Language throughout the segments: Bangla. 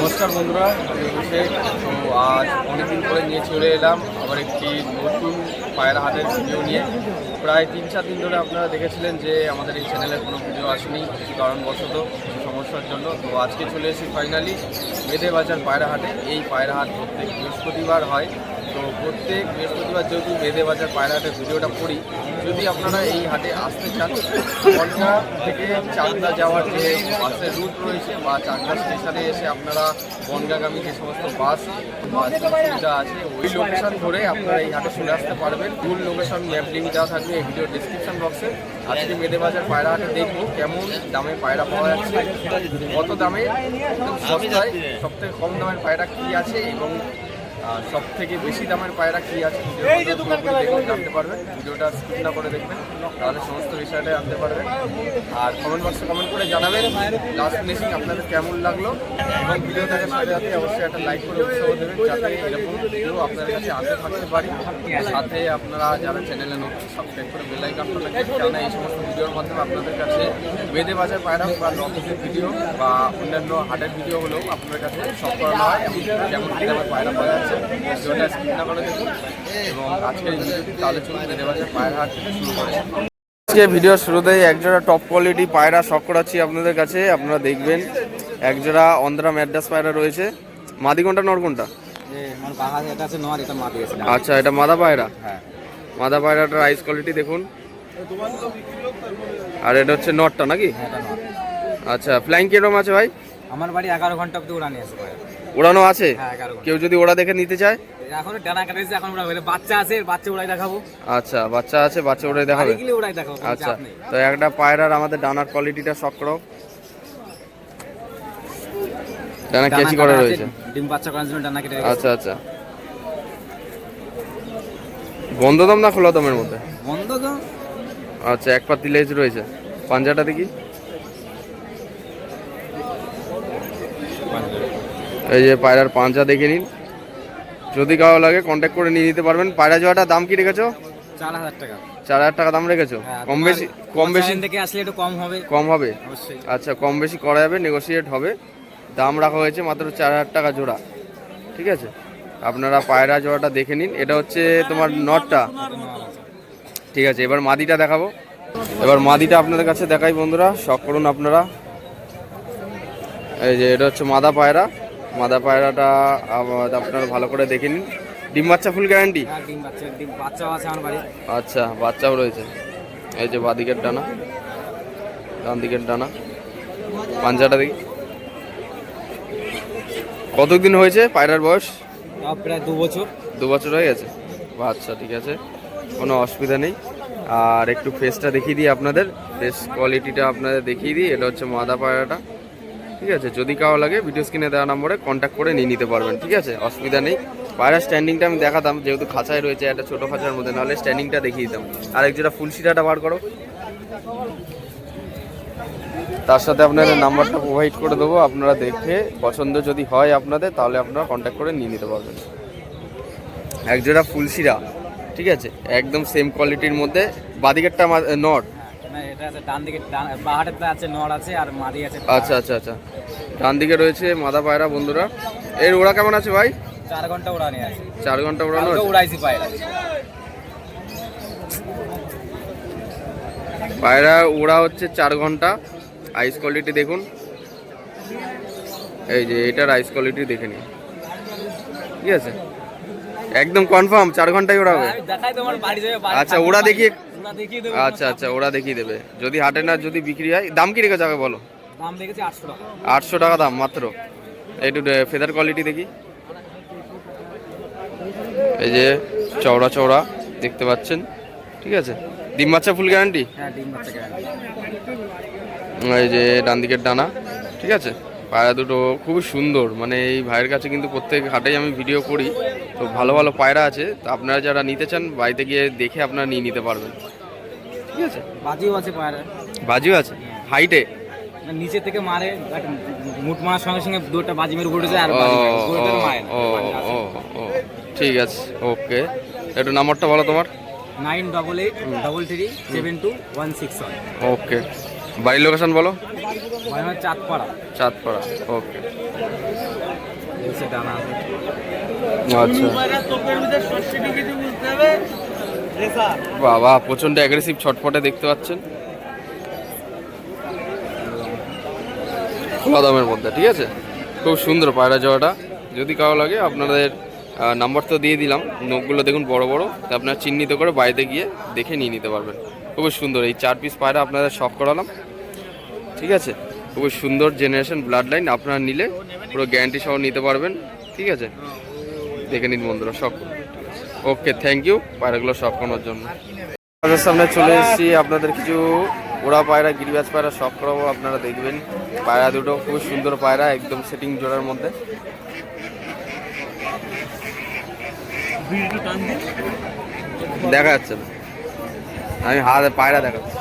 নমস্কার বন্ধুরা তো আজ অনেকদিন পরে নিয়ে চলে এলাম আবার একটি নতুন পায়রা হাটের ভিডিও নিয়ে। প্রায় তিন, চার দিন ধরে আপনারা দেখেছিলেন যে আমাদের এই চ্যানেলে কোনো ভিডিও আসেনি, কিছু কারণবশত সমস্যার জন্য। তো আজকে চলে এসেছি ফাইনালি মেদে বাজার পায়রা হাটে। এই পায়রা হাট প্রত্যেক বৃহস্পতিবার হয়। তো প্রত্যেক বৃহস্পতিবার যেহেতু মেদে বাজার পায়রা হাটের ভিডিওটা করি যদি আপনারা এই হাটে আসতে চান বনগা থেকে চাকদা যাওয়ার যে বাসের রুট রয়েছে বা চাকদা স্টেশনে এসে আপনারা বনগাগামী যে সমস্ত বাস সুবিধা আছে, ওই লোকেশন ধরে আপনারা এই হাটে চলে আসতে পারবেন। ফুল লোকেশন ম্যাপ লিঙ্ক দেওয়া থাকবে এই ভিডিও ডিসক্রিপশন বক্সে আজকে মেদে বাজার পায়রা হাটে দেখব কেমন দামে পায়রা পাওয়া যাচ্ছে, কত দামে সস্তায় সব থেকে কম দামের পায়রা কী আছে এবং সব থেকে বেশি দামের পায়রা কী আছে জানতে পারবেন। ভিডিওটা স্কিপ না করে দেখবেন তাহলে সমস্ত বিষয়টা জানতে পারবেন। আর কমেন্ট বক্সে কমেন্ট করে জানাবেন লাস্ট ফিনিশিং আপনাদের কেমন লাগল এবং ভিডিও দেখার সাথে সাথে অবশ্যই একটা লাইক করে উৎসাহ দেবেন যাতে এরকম ভিডিও আপনাদের কাছে আনতে থাকতে পারি। সাথে আপনারা যারা চ্যানেলে নতুন সাবস্ক্রাইব করে বেল আইকনটা লাগবে কেননা এই সমস্ত ভিডিওর মাধ্যমে আপনাদের কাছে বেদে বাজার পায়রা বা লকেটের ভিডিও বা অন্যান্য হাটের ভিডিও হলেও আপনাদের কাছে সব করানো হয় যেমন পায়রা পাওয়া যাচ্ছে। ভিডিওটা স্কিপ না করে দেখুন এবং আজকের ভিডিওটি তাহলে চলুন বেদে বাজার হাট থেকে শুরু করে আজকে ভিডিও শুরুতেই একজোড়া টপ কোয়ালিটি পায়রা শখ করাচ্ছি আপনাদের কাছে। আপনারা দেখবেন একজোড়া অন্ধ্রা ম্যাড্রাস পায়রা রয়েছে। মাদি কোনটা নর কোনটা? আচ্ছা এটা মাদা পায়রা? মাদা পায়রাটার আইস কোয়ালিটি দেখুন। আর এটা হচ্ছে নটটা নাকি? হ্যাঁ আচ্ছা ফ্লাইং কীরকম আছে ভাই? আমার বাড়ি এগারো ঘণ্টা অব্দি উড়ানি আছে ওড়ানো আছে? হ্যাঁ কেউ যদি ওরা দেখে নিতে চায়? এখন ডানা কাটাইছে এখন উড়াবে বাচ্চা আছে বাচ্চা উড়াই দেখাবো। আচ্ছা বাচ্চা আছে বাচ্চা ওড়াই দেখাবে? গেলে উড়াই দেখাবো আচ্ছা তো একটা পায়রার আমাদের ডানার কোয়ালিটিটা শখ করো ডানা কেচি করে রয়েছে। ডিম বাচ্চা করার জন্য ডানা কেটে আচ্ছা আচ্ছা। বন্ধ দম না খোলা দমের মধ্যে? বন্ধ তো আচ্ছা এক পাতি লেজ রয়েছে। পাঞ্জাটা দেখি। এই যে পায়রার পাঞ্জা দেখে নিন। যদি কারও লাগে কন্ট্যাক্ট করে নিয়ে নিতে পারবেন। পায়রা জোয়াটার দাম কি রেখেছো? চার হাজার টাকা। চার হাজার টাকা দাম রেখেছো? হ্যাঁ, কম বেশি কম বেশি থেকে আসলে একটু কম হবে। কম হবে? আচ্ছা কম বেশি করা যাবে নেগোসিয়েট হবে। দাম রাখা হয়েছে মাত্র চার হাজার টাকা জোড়া। ঠিক আছে? আপনারা পায়রা জোড়াটা দেখে নিন। এটা হচ্ছে তোমার নটটা। ঠিক আছে এবার মাদিটা দেখাবো। এবার মাদিটা আপনাদের কাছে দেখাই বন্ধুরা। শখ করুন আপনারা। এই যে এটা হচ্ছে মাদা পায়রা। মাদা পায়রাটা আপনারা ভালো করে দেখে নিন। ডিম বাচ্চা ফুল গ্যারান্টি আচ্ছা বাচ্চাও রয়েছে। এই যে বাদিকের ডানা ডান দিকের ডানা। পাঞ্জাটা দেখি। কতদিন হয়েছে পায়রার বয়স? প্রায় দু বছর। দু বছর হয়ে গেছে? আচ্ছা ঠিক আছে। কোনো অসুবিধা নেই। আর একটু ফেসটা দেখিয়ে দিই আপনাদের। ফেস কোয়ালিটিটা আপনাদের দেখিয়ে দিই। এটা হচ্ছে মাদা পায়রাটা। ঠিক আছে? যদি কারও লাগে ভিডিও স্ক্রিনে দেওয়া নম্বরে কন্ট্যাক্ট করে নিয়ে নিতে পারবেন, ঠিক আছে? অসুবিধা নেই। পায়রার স্ট্যান্ডিংটা আমি দেখাতাম, যেহেতু খাঁচায় রয়েছে একটা ছোটো খাঁচার মধ্যে, নাহলে স্ট্যান্ডিংটা দেখিয়ে দিতাম। আর এক যেটা ফুল সিটাটা বার করো। তার সাথে আপনাদের নাম্বারটা প্রোভাইড করে দেবো, আপনারা দেখে, পছন্দ যদি হয় আপনাদের, তাহলে আপনারা কন্ট্যাক্ট করে নিয়ে নিতে পারবেন। এক জোড়া ফুলশিরা ঠিক আছে? একদম সেম কোয়ালিটির মধ্যে। বাদিকেরটা নট এটা আছে ডান দিকে ডান আছে আর মাদি আছে। আচ্ছা আচ্ছা আচ্ছা। ডান দিকে রয়েছে মাদা পায়রা বন্ধুরা। এর ওরা কেমন আছে ভাই? চার ঘণ্টা উড়ানি আছে। চার ঘণ্টা ওড়ানো উড়াইছি পায়রা। পায়রা ওড়া হচ্ছে চার ঘণ্টা। আইস কোয়ালিটি দেখুন। এই যে এটার আইস কোয়ালিটি দেখে নিন। ঠিক আছে? একদম কনফার্ম চার ঘন্টায় ওড়া যাবে বাড়ি আচ্ছা, থাকবে। ওরা আচ্ছা আচ্ছা ওরা দেখিয়ে দেবে। যদি হাটে না যদি বিক্রি হয় দাম কি রেখে যাবে বলো? দাম আটশো টাকা। আটশো টাকা দাম মাত্র। একটু ফেদার কোয়ালিটি দেখি। এই যে চওড়া চওড়া দেখতে পাচ্ছেন? ঠিক আছে? ডিম বাচ্চা ফুল গ্যারান্টি এই যে ডান দিকের ডানা ঠিক আছে? পায়রা দুটো খুবই সুন্দর। মানে এই ভাইয়ের কাছে কিন্তু প্রত্যেক হাটেই আমি ভিডিও করি। তো ভালো ভালো পায়রা আছে। তো আপনারা যারা নিতে চান বাড়িতে গিয়ে দেখে আপনারা নিয়ে নিতে পারবেন। ঠিক আছে? বাজিও আছে পায়রা বাজিও আছে? হাইটে নিচে থেকে মারে মুট মারার সঙ্গে সঙ্গে দুটো বাজি মেরে উঠে যায় আর ঠিক আছে ওকে। একটু নাম্বারটা বলো তোমার। Nine double eight double three seven two one six one. Okay. বাড়ির লোকেশন বলো? চাঁদপাড়া। চাঁদপাড়া ওকে। আচ্ছা। বাবা প্রচণ্ড অ্যাগ্রেসিভ ছটফটে দেখতে পাচ্ছেন। খোলা দামের মধ্যে, ঠিক আছে? খুব সুন্দর পায়রা যাওয়াটা যদি কারও লাগে, আপনাদের নাম্বার তো দিয়ে দিলাম। নখগুলো দেখুন বড় বড়। তা আপনারা চিহ্নিত করে বাড়িতে গিয়ে দেখে নিয়ে নিতে পারবেন। খুবই সুন্দর। এই চার পিস পায়রা আপনাদের শখ করালাম। ঠিক আছে? খুবই সুন্দর জেনারেশন ব্লাড লাইন আপনারা নিলে পুরো গ্যারান্টি সহ নিতে পারবেন। ঠিক আছে? দেখে নিন বন্ধুরা শখ ওকে থ্যাংক ইউ পায়রাগুলো শখ করানোর জন্য। আপনাদের সামনে চলে এসেছি। আপনাদের কিছু ওড়া পায়রা, গিরিবাজ পায়রা শখ করাবো। আপনারা দেখবেন, পায়রা দুটো খুব সুন্দর পায়রা, একদম সেটিং জোড়ার মধ্যে। দেখা যাচ্ছে আমি হাতে পায়রা দেখাচ্ছি।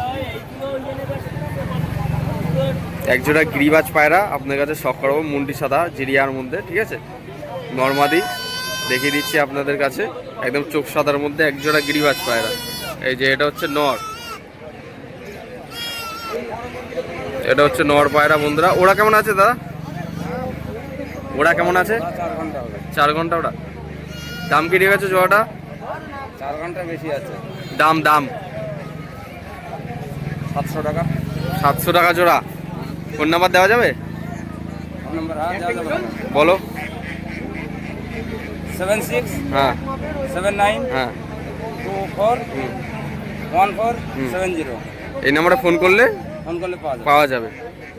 এক জোড়া গিরিবাজ পায়রা আপনার কাছে শখ করাবো। মুন্ডি সাদা, জিরিয়ার মধ্যে, ঠিক আছে? নর্মাদি। দেখিয়ে দিচ্ছি আপনাদের কাছে। একদম চোখ সাদার মধ্যে এক জোড়া গিরিবাজ পায়রা। এই যে এটা হচ্ছে নর। এটা হচ্ছে নর পায়রা বন্ধুরা। ওরা কেমন আছে দাদা? ওরা কেমন আছে? চার ঘণ্টা ওরা। দাম কি ঠিক আছে জোড়াটা? চার ঘণ্টা বেশি আছে। দাম দাম। সাতশো টাকা। সাতশো টাকা জোড়া। ফোন নাম্বার দেওয়া যাবে? হ্যাঁ দেওয়া যাবে। বলো। সেভেন সিক্স হ্যাঁ সেভেন নাইন হ্যাঁ two four one four seven zero এই নাম্বারে ফোন করলে ফোন করলে পাওয়া যাবে। পাওয়া যাবে।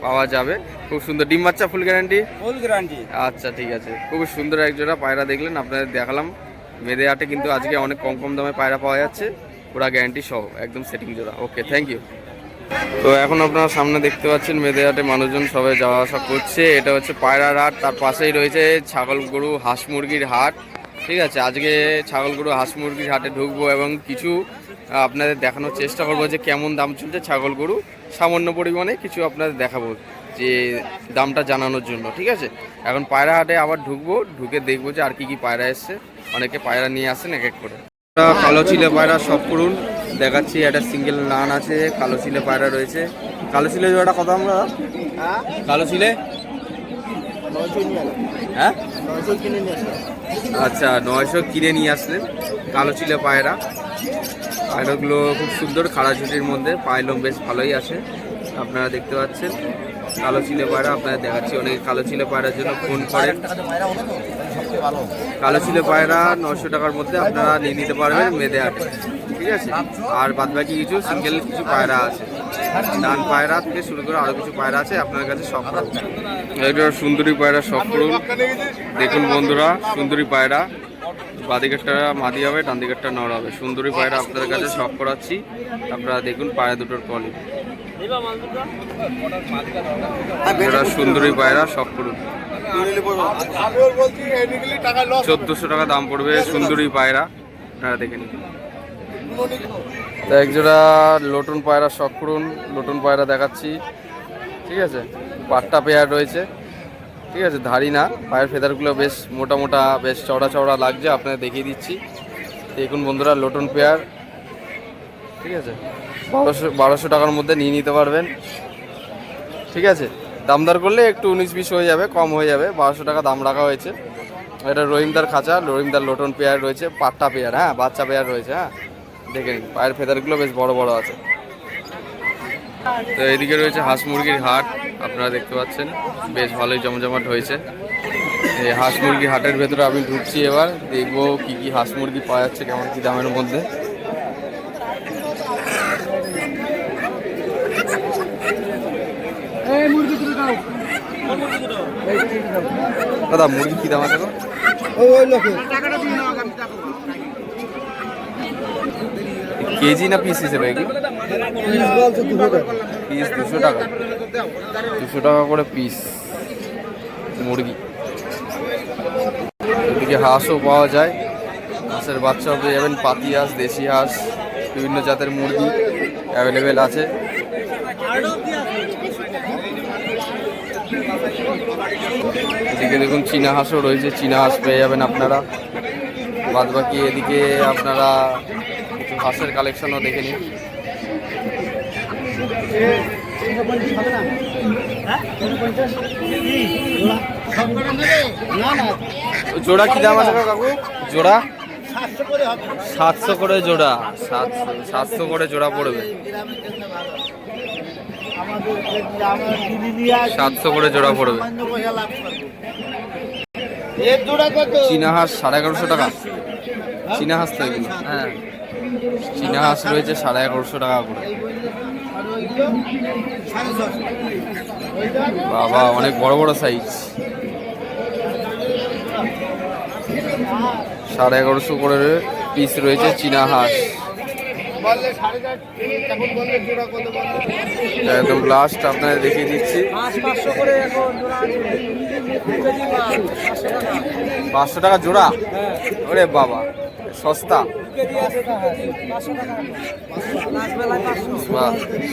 পাওয়া যাবে। খুব সুন্দর। ডিম বাচ্চা ফুল গ্যারান্টি ফুল গ্যারান্টি আচ্ছা ঠিক আছে। খুব সুন্দর এক জোড়া পায়রা দেখলেন আপনাদের দেখালাম। মেদে আটে কিন্তু আজকে অনেক কম কম দামে পায়রা পাওয়া যাচ্ছে। পুরা গ্যারান্টি সহ একদম সেটিং জোড়া। ওকে থ্যাংক ইউ তো এখন আপনারা সামনে দেখতে পাচ্ছেন মেদে হাটে মানুষজন সবাই যাওয়া আসা করছে। এটা হচ্ছে পায়রার হাট, তার পাশেই রয়েছে ছাগল গরু হাঁস মুরগির হাট। ঠিক আছে, আজকে ছাগল গরু হাঁস মুরগির হাটে ঢুকবো এবং কিছু আপনাদের দেখানোর চেষ্টা করব যে কেমন দাম চলছে ছাগল গরু সামান্য পরিমাণে কিছু আপনাদের দেখাবো যে দামটা জানানোর জন্য, ঠিক আছে? এখন পায়রা হাটে আবার ঢুকবো, ঢুকে দেখব যে আর কি কি পায়রা এসছে। অনেকে পায়রা নিয়ে আসেন এক এক করে। কালো চিলে পায়রা সব করুন। দেখাচ্ছি, একটা সিঙ্গেল নান আছে, কালো চিলে পায়রা রয়েছে। কালো চিলে জোড়াটা কত আমরা? কালো চিলে হ্যাঁ? আচ্ছা নয়শো কিনে নিয়ে আসলেন কালো চিলে পায়রা। পায়রাগুলো খুব সুন্দর, খাড়া ঝুটির মধ্যে, পায়লম বেশ ভালোই আছে, আপনারা দেখতে পাচ্ছেন। কালো চিলে পায়রা, আপনাদের দেখাচ্ছি, অনেক কালো চিলে পায়রার জন্য ফোন করেন কালো চিলে পায়রা নশো টাকার মধ্যে আপনারা নিয়ে নিতে পারবেন, মেদে হাটে ঠিক আছে? আর বাদ বাকি কিছু সিঙ্গেল কিছু পায়রা আছে। ডান পায়রা থেকে শুরু করে আরও কিছু পায়রা আছে আপনার কাছে সব। এটা সুন্দরী পায়রা সব করুন। দেখুন বন্ধুরা সুন্দরী পায়রা। বাদিকেরটা মাদি হবে ডান দিকেরটা নর হবে। সুন্দরী পায়রা আপনাদের কাছে শখ করাচ্ছি। আপনারা দেখুন পায়রা দুটোর কোয়ালিটি এটা সুন্দরী পায়রা শখ করুন। চোদ্দোশো টাকা দাম পড়বে সুন্দরী পায়রা। আপনারা দেখে নিন। তো একজোড়া লটুন পায়রা শখ করুন লটুন পায়রা দেখাচ্ছি। ঠিক আছে? পাট্টা পেয়ার রয়েছে। ঠিক আছে ধারি না। পায়ের ফেদারগুলো বেশ মোটা মোটা, বেশ চওড়া চওড়া লাগছে, আপনাদের দেখিয়ে দিচ্ছি। দেখুন বন্ধুরা, লটুন পেয়ার। ঠিক আছে? বারোশো বারোশো টাকার মধ্যে নিয়ে নিতে পারবেন। ঠিক আছে? দামদার করলে একটু উনিশ বিশ হয়ে যাবে, কম হয়ে যাবে। বারোশো টাকা দাম রাখা হয়েছে। এটা রহিমদার খাঁচা, রহিমদার লোটন পেয়ার রয়েছে, পাট্টা পেয়ার হ্যাঁ বাচ্চা পেয়ার রয়েছে হ্যাঁ। দেখে নিন। পায়ের ফেদারগুলো বেশ বড় বড় আছে। তো এদিকে রয়েছে হাঁস মুরগির হাট আপনারা দেখতে পাচ্ছেন। বেশ ভালোই জমজমাট হয়েছে। এই হাঁস মুরগির হাটের ভেতরে আমি ঢুকছি এবার দেখব কি কি হাঁস মুরগি পাওয়া যাচ্ছে কেমন কি দামের মধ্যে। দাদা মুরগি কি দাম আছে? কেজি না পিস হিসেবে কি? পিস দুশো টাকা। দুশো টাকা করে পিস মুরগি। এদিকে হাঁসও পাওয়া যায়। হাঁসের বাচ্চাও পেয়ে যাবেন। পাতি হাঁস, দেশি হাঁস, বিভিন্ন জাতের মুরগি অ্যাভেলেবেল আছে। এদিকে দেখুন চীনা হাঁসও রয়েছে। চীনা হাঁস পেয়ে যাবেন আপনারা। বাদ বাকি এদিকে আপনারা হাঁসের কালেকশনও দেখে নিন জোড়া কি দাম আছে কাকু? জোড়া? সাতশো করে জোড়া। সাতশো করে জোড়া পড়বে। সাতশো করে জোড়া পড়বে। চীনা হাঁস সাড়ে এগারোশো টাকা। চীনা হাঁস তো হ্যাঁ। চীনা হাঁস রয়েছে সাড়ে এগারোশো টাকা করে। বাবা, অনেক বড় বড় সাইজ সাড়ে এগারোশো করে পিস রয়েছে চীনা হাঁস। একদম লাস্ট আপনাদের দেখিয়ে দিচ্ছি। পাঁচশো টাকা জোড়া? ওরে বাবা। সস্তা।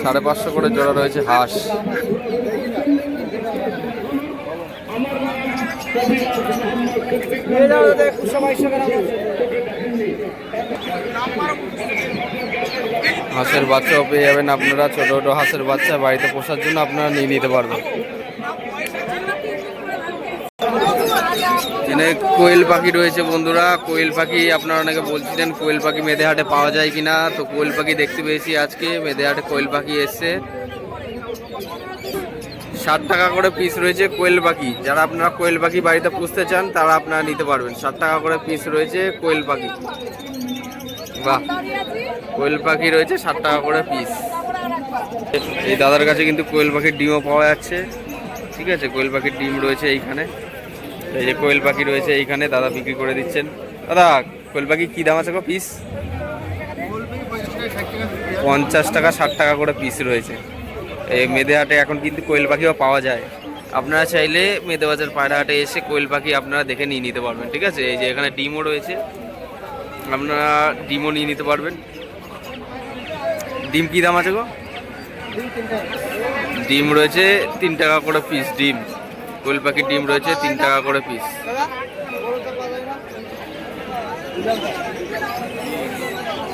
সাড়ে পাঁচশো করে জোড়া রয়েছে হাঁস। হাঁসের বাচ্চাও পেয়ে যাবেন আপনারা, ছোট ছোট হাঁসের বাচ্চা বাড়িতে পোষার জন্য আপনারা নিয়ে নিতে পারবেন। এখানে কোয়েল পাখি রয়েছে বন্ধুরা। কোয়েল পাখি আপনারা অনেকে বলছিলেন কোয়েল পাখি মেদেহাটে পাওয়া যায় কিনা। তো কোয়েল পাখি দেখতে পেয়েছি আজকে মেদেহাটে কোয়েল পাখি এসছে। ষাট টাকা করে পিস রয়েছে কোয়েল পাখি। যারা আপনারা কোয়েল পাখি বাড়িতে পুষতে চান, তারা আপনারা নিতে পারবেন। ষাট টাকা করে পিস রয়েছে কোয়েল পাখি। বাহ, কোয়েল পাখি রয়েছে ষাট টাকা করে পিস এই দাদার কাছে কিন্তু কোয়েল পাখির ডিমও পাওয়া যাচ্ছে। ঠিক আছে, কোয়েল পাখির ডিম রয়েছে এইখানে। এই যে কোয়েল পাখি রয়েছে এইখানে, দাদা বিক্রি করে দিচ্ছেন। দাদা, কোয়েল পাখি কী দাম আছে গো পিস পঞ্চাশ টাকা, ষাট টাকা করে পিস রয়েছে। এই মেদে হাটে এখন কিন্তু কোয়েল পাখিও পাওয়া যায়। আপনারা চাইলে মেদে বাজার পায়রা হাটে এসে কোয়েল পাখি আপনারা দেখে নিয়ে নিতে পারবেন, ঠিক আছে? এই যে এখানে ডিমও রয়েছে। আপনারা ডিমও নিয়ে নিতে পারবেন। ডিম কী দাম আছে গো? ডিম রয়েছে তিন টাকা করে পিস ডিম। কোয়েল পাখির ডিম রয়েছে, তিন টাকা করে পিস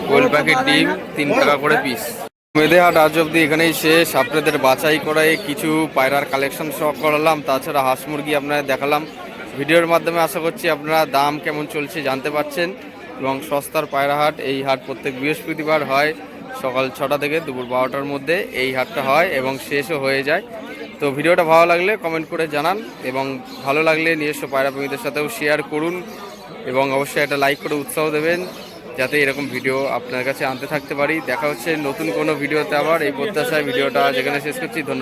কোয়েল পাখির ডিম, তিন টাকা করে পিস মেদেহাট আজ অব্দি এখানেই শেষ। আপনাদের বাছাই করায় কিছু পায়রার কালেকশন সহ করালাম। তাছাড়া হাঁস মুরগি আপনাদের দেখালাম। ভিডিওর মাধ্যমে আশা করছি আপনারা দাম কেমন চলছে জানতে পারছেন। এবং সস্তার পায়রা হাট, এই হাট প্রত্যেক বৃহস্পতিবার হয়। সকাল ছটা থেকে দুপুর বারোটার মধ্যে এই হাটটা হয় এবং শেষও হয়ে যায়। তো ভিডিওটা ভালো লাগলে কমেন্ট করে জানান এবং ভালো লাগলে নিজস্ব পায়রা প্রেমীদের সাথেও শেয়ার করুন এবং অবশ্যই একটা লাইক করে উৎসাহ দেবেন যাতে এরকম ভিডিও আপনার কাছে আনতে থাকতে পারি। দেখা হচ্ছে নতুন কোনো ভিডিওতে আবার। এই প্রত্যাশায় ভিডিওটা যেখানে শেষ করছি। ধন্যবাদ।